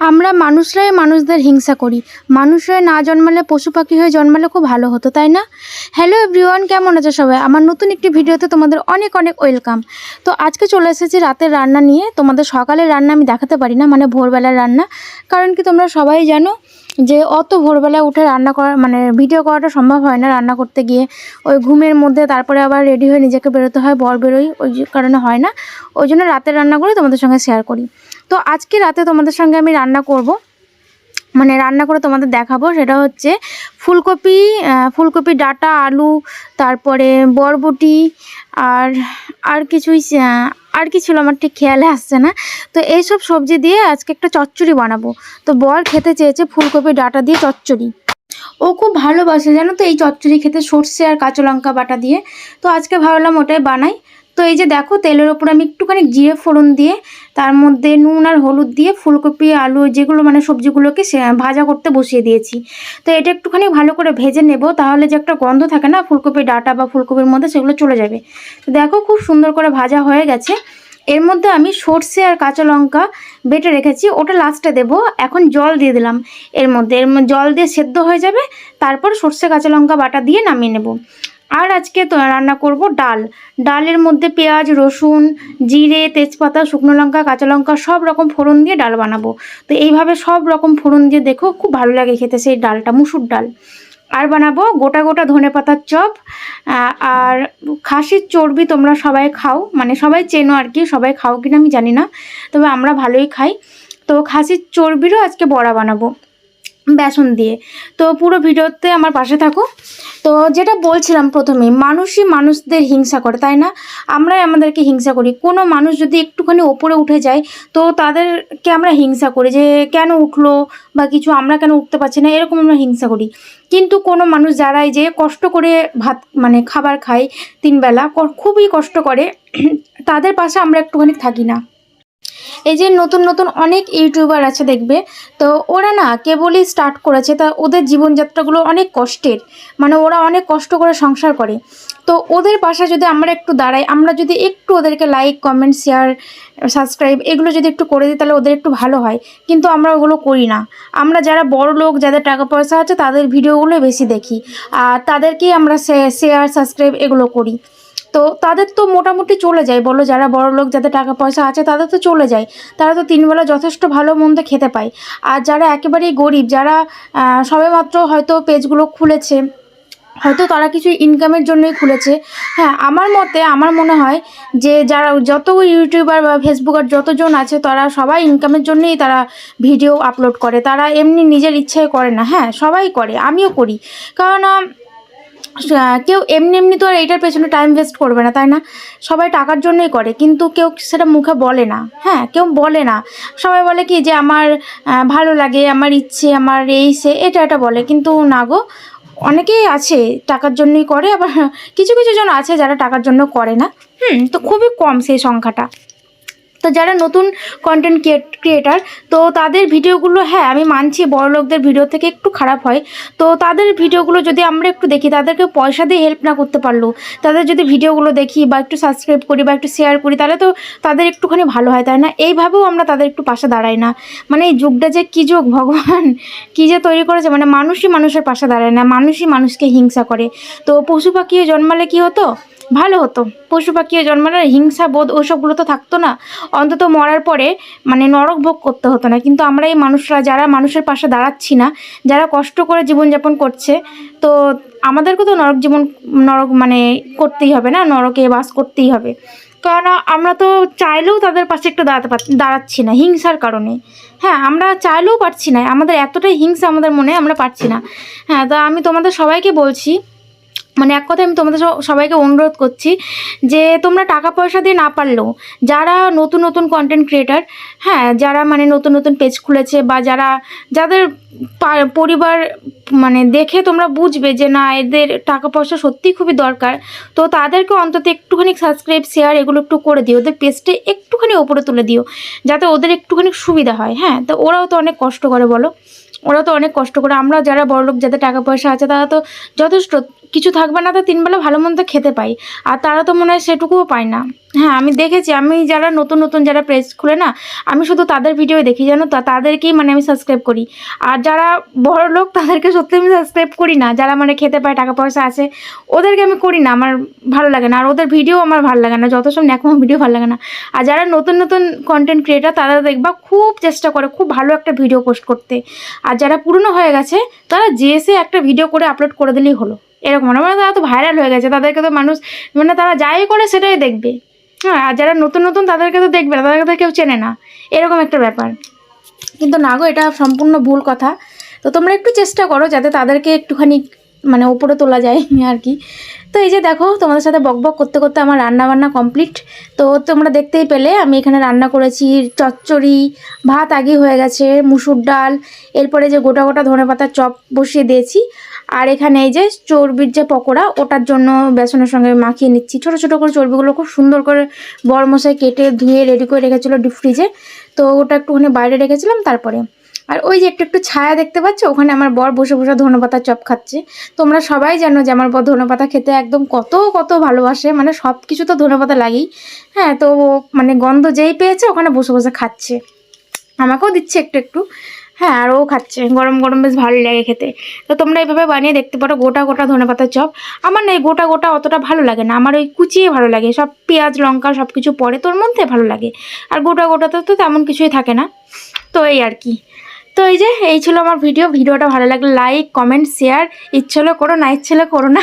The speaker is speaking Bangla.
আমরা মানুষরাই মানুষদের হিংসা করি। মানুষরাই না জন্মালে পশু পাখি হয়ে জন্মালে খুব ভালো হতো, তাই না? হ্যালো এভরিওয়ান কেমন আছে সবাই? আমার নতুন একটি ভিডিওতে তোমাদের অনেক অনেক ওয়েলকাম তো আজকে চলে এসেছি রাতের রান্না নিয়ে। তোমাদের সকালের রান্না আমি দেখাতে পারি না মানে ভোরবেলার রান্না। কারণ কি তোমরা সবাই জানো যে অত ভোরবেলায় উঠে রান্না করা মানে ভিডিও করাটা সম্ভব হয় না রান্না করতে গিয়ে। ওই ঘুমের মধ্যে তারপরে আবার রেডি হয়ে নিজেকে বেরোতে হয়, বর বেরোই, ওই কারণে হয় না। ওই জন্য রাতের করে তোমাদের সঙ্গে শেয়ার করি। তো আজকে রাতে তোমাদের সঙ্গে আমি রান্না করব। মানে রান্না করে তোমাদের দেখাবো, সেটা হচ্ছে ফুলকপি ফুলকপি, ডাটা, আলু, তারপরে বরবটি আর আর কিছুই আর কি ছিল আমার ঠিক খেয়ালে আসছে না। তো এইসব সবজি দিয়ে আজকে একটা চচ্চড়ি বানাবো। তো বর খেতে চেয়েছে ফুলকপি, ডাটা দিয়ে চচ্চড়ি। ও খুব ভালোবাসে, জানো তো এই চচ্চড়ি খেতে সর্ষে আর কাঁচা লঙ্কা বাটা দিয়ে। তো আজকে ভাবলাম ওটাই বানাই। তো এই যে দেখো, তেলের ওপর আমি একটুখানি জিরে ফোড়ন দিয়ে, তার মধ্যে নুন আর হলুদ দিয়ে ফুলকপি, আলু যেগুলো মানে সবজিগুলোকে ভাজা করতে বসিয়ে দিয়েছি। তো এটা একটুখানি ভালো করে ভেজে নেব, তাহলে যে একটা গন্ধ থাকে না ফুলকপির ডাটা বা ফুলকপির মধ্যে সেগুলো চলে যাবে। তো দেখো, খুব সুন্দর করে ভাজা হয়ে গেছে। এর মধ্যে আমি সর্ষে আর কাঁচা লঙ্কা বেটে রেখেছি, ওটা লাস্টে দেব, এখন জল দিয়ে দিলাম। এর মধ্যে, এর জল দিয়ে সেদ্ধ হয়ে যাবে, তারপর সর্ষে কাঁচা লঙ্কা বাটা দিয়ে নামিয়ে নেব। আর আজকে তো রান্না করব ডাল। ডালের মধ্যে পেঁয়াজ, রসুন, জিরে, তেজপাতা, শুকনো লঙ্কা, কাঁচা লঙ্কা সব রকম ফোড়ন দিয়ে ডাল বানাবো। তো এইভাবে সব রকম ফোড়ন দিয়ে দেখো খুব ভালো লাগে খেতে সেই ডালটা, মুসুর ডাল। আর বানাবো গোটা গোটা ধনে পাতার চপ আর খাসির চর্বি তোমরা সবাই খাও মানে সবাই চেনো আর কি, সবাই খাও কিনা আমি জানি না, তবে আমরা ভালোই খাই। তো খাসির চর্বিরও আজকে বড়া বানাবো। বেসন দিয়ে। তো পুরো ভিডিওতে আমার পাশে থাকো। তো যেটা বলছিলাম প্রথমে, মানুষই মানুষদের হিংসা করে, তাই না? আমরাই আমাদেরকে হিংসা করি। কোনো মানুষ যদি একটুখানি ওপরে উঠে যায়, তো তাদেরকে আমরা হিংসা করি যে, কেন উঠল? বা কিছু, আমরা কেন উঠতে পারছি না? এরকম আমরা হিংসা করি। কিন্তু কোনো মানুষ যারাই যে কষ্ট করে ভাত মানে খাবার খায় তিনবেলা খুবই কষ্ট করে, তাদের পাশে আমরা একটুখানি থাকি না। এই যে নতুন নতুন অনেক ইউটিউবার আছে দেখবে, তো ওরা না কেবলই স্টার্ট করেছে, তা ওদের জীবনযাত্রাগুলো অনেক কষ্টের মানে ওরা অনেক কষ্ট করে সংসার করে। তো ওদের পাশে যদি আমরা একটু দাঁড়াই, আমরা যদি একটু ওদেরকে লাইক কমেন্ট শেয়ার সাবস্ক্রাইব এগুলো যদি একটু করে দিই, তাহলে ওদের একটু ভালো হয়। কিন্তু আমরা ওগুলো করি না। আমরা যারা বড় লোক, যাদের টাকা পয়সা আছে, তাদের ভিডিওগুলো বেশি দেখি। আর তাদেরকেই আমরা শেয়ার সাবস্ক্রাইব এগুলো করি। তো তাদের তো মোটামুটি চলে যায়। বলো যারা বড় লোক, যাদের টাকা পয়সা আছে, তাদের তো চলে যায়। তারা তো তিনবেলা যথেষ্ট ভালো মন্দ খেতে পায়। আর যারা একেবারেই গরিব, যারা সবেমাত্র হয়তো পেজগুলো খুলেছে, হয়তো তারা কিছু ইনকামের জন্যই খুলেছে। হ্যাঁ আমার মতে, আমার মনে হয় যে যারা, যত ইউটিউবার বা ফেসবুকার যতজন আছে, তারা সবাই ইনকামের জন্যই তারা ভিডিও আপলোড করে। তারা এমনি নিজের ইচ্ছায় করে না। হ্যাঁ সবাই করে, আমিও করি। কারণ কেউ এমনি এমনি তো আর এইটার পেছনে টাইম ওয়েস্ট করবে না, তাই না? সবাই টাকার জন্যই করে, কিন্তু কেউ সেটা মুখে বলে না। হ্যাঁ কেউ বলে না। সবাই বলে কি যে, আমার ভালো লাগে, আমার ইচ্ছে, আমার এই, সে, এটা এটা বলে। কিন্তু না গো, অনেকেই আছে টাকার জন্যই করে, আবার কিছু কিছু জন আছে যারা টাকার জন্য করে না। হুম, তো খুবই কম সেই সংখ্যাটা। তো যারা নতুন কন্টেন্ট ক্রিয়েটার তো তাদের ভিডিওগুলো হ্যাঁ আমি মানছি বড় লোকদের ভিডিও থেকে একটু খারাপ হয়। তো তাদের ভিডিওগুলো যদি আমরা একটু দেখি, তাদেরকে পয়সা দিয়ে হেল্প না করতে পারল তাদের যদি ভিডিওগুলো দেখি বা একটু সাবস্ক্রাইব করি বা একটু শেয়ার করি, তাহলে তো তাদের একটুখানি ভালো হয়, তাই না? এইভাবেও আমরা তাদের একটু পাশে দাঁড়াই না। মানে এই যুগটা যে কী যুগ, ভগবান! কী যে তৈরি করেছে মানে মানুষই মানুষের পাশে দাঁড়ায় না, মানুষই মানুষকে হিংসা করে। তো পশু পাখিও জন্মালে কী হতো? ভালো হতো। পশু পাখিও জন্মালে হিংসা, বোধ ওইসবগুলো তো থাকতো না। অন্তত মরার পরে মানে নরক ভোগ করতে হতো না। কিন্তু আমরা এই মানুষরা যারা মানুষের পাশে দাঁড়াচ্ছি না, যারা কষ্ট করে জীবনযাপন করছে, তো আমাদেরকে তো নরক জীবন, নরক মানে করতেই হবে না? নরকে বাস করতেই হবে। কারণ আমরা তো চাইলেও তাদের পাশে একটু দাঁড়াতে দাঁড়াচ্ছি না, হিংসার কারণে। হ্যাঁ আমরা চাইলেও পারছি না। আমাদের এতটাই হিংসা আমাদের মনে আমরা পারছি না। হ্যাঁ তা আমি তোমাদের সবাইকে বলছি মানে এক কথায় আমি তোমাদের সবাইকে অনুরোধ করছি যে তোমরা টাকা পয়সা দিয়ে না পারলেও যারা নতুন নতুন কন্টেন্ট ক্রিয়েটার হ্যাঁ যারা মানে নতুন নতুন পেজ খুলেছে বা যারা, যাদের পরিবার মানে দেখে তোমরা বুঝবে যে না, এদের টাকা পয়সা সত্যিই খুবই দরকার, তো তাদেরকে অন্তত একটুখানি সাবস্ক্রাইব শেয়ার এগুলো একটু করে দিও, ওদের পেজটা একটুখানি ওপরে তুলে দিও, যাতে ওদের একটুখানি সুবিধা হয় হ্যাঁ তো ওরাও তো অনেক কষ্ট করে বলো ওরা তো অনেক কষ্ট করে, আমরা যারা বড়লোক, যাদের টাকা পয়সা আছে, তারা তো যথেষ্ট কিছু থাকবে না, তো তিনবেলা ভালো মন্দ খেতে পাই। আর তারা তো মনে হয় সেটুকুও পায় না। হ্যাঁ আমি দেখেছি, আমি যারা নতুন নতুন যারা প্রেস খুলে না, আমি শুধু তাদের ভিডিও দেখি জানো তা, তাদেরকেই মানে আমি সাবস্ক্রাইব করি। আর যারা বড় লোক, তাদেরকে সত্যি আমি সাবস্ক্রাইব করি না। যারা মানে খেতে পায়, টাকা পয়সা আছে, ওদেরকে আমি করি না, আমার ভালো লাগে না। আর ওদের ভিডিও আমার ভালো লাগে না, যত সব ন্যাকমো ভিডিও ভালো লাগে না। আর যারা নতুন নতুন কন্টেন্ট ক্রিয়েটার তারা দেখবা খুব চেষ্টা করে, খুব ভালো একটা ভিডিও পোস্ট করতে। আর যারা পুরনো হয়ে গেছে, তারা যেসে একটা ভিডিও করে আপলোড করে দিলেই হলো। এরকম না। মানে তারা তো ভাইরাল হয়ে গেছে, তাদেরকে তো মানুষ মানে তারা যাই করে সেটাই দেখবে। হ্যাঁ আর যারা নতুন নতুন তাদেরকে তো দেখবে না, তাদেরকে তো কেউ চেনে না। এরকম একটা ব্যাপার। কিন্তু না গো, এটা সম্পূর্ণ ভুল কথা। তো তোমরা একটু চেষ্টা করো যাতে তাদেরকে একটুখানি মানে ওপরে তোলা যায় আর কি। তো এই যে দেখো, তোমাদের সাথে বকবক করতে করতে আমার রান্না বান্না কমপ্লিট তো তোমরা দেখতেই পেলে, আমি এখানে রান্না করেছি চচ্চড়ি, ভাত আগে হয়ে গেছে, মুসুর ডাল, এরপরে যে গোটা গোটা ধনে পাতার চপ বসিয়ে দিয়েছি। আর এখানে এই যে চর্বির যে পকোড়া, ওটার জন্য বেসনের সঙ্গে মাখিয়ে নিচ্ছি। ছোটো ছোটো করে চর্বিগুলো খুব সুন্দর করে বড় মশাই কেটে ধুয়ে রেডি করে রেখেছিলো ডিপ ফ্রিজে তো ওটা একটুখানি বাইরে রেখেছিলাম, তারপরে আর ওই যে একটু একটু ছায়া দেখতে পাচ্ছ? ওখানে আমার বর বসে বসে ধনেপাতার চপ খাচ্ছে। তোমরা সবাই জানো যে আমার বর ধনেপাতা খেতে একদম কত কত ভালোবাসে। মানে সব কিছু তো ধনেপাতা লাগেই। হ্যাঁ তো মানে গন্ধ যেই পেয়েছে ওখানে বসে বসে খাচ্ছে। আমাকেও দিচ্ছে একটু একটু। হ্যাঁ আর ও খাচ্ছে। গরম গরম বেশ ভালো লাগে খেতে। তো তোমরা এইভাবে বানিয়ে দেখতে পারো গোটা গোটা ধনেপাতার চপ। আমার না গোটা গোটা অতটা ভালো লাগে না। আমার ওই কুচিয়ে ভালো লাগে। সব পেঁয়াজ, লঙ্কা সব কিছু পরে তোর মধ্যে ভালো লাগে। আর গোটা, গোটাতে তো তেমন কিছুই থাকে না। তো এই আর কি। তো এই যে, এই ছিল আমার ভিডিও ভিডিওটা ভালো লাগলে লাইক কমেন্ট শেয়ার ইচ্ছে হলে করো না, ইচ্ছে হলে করো না।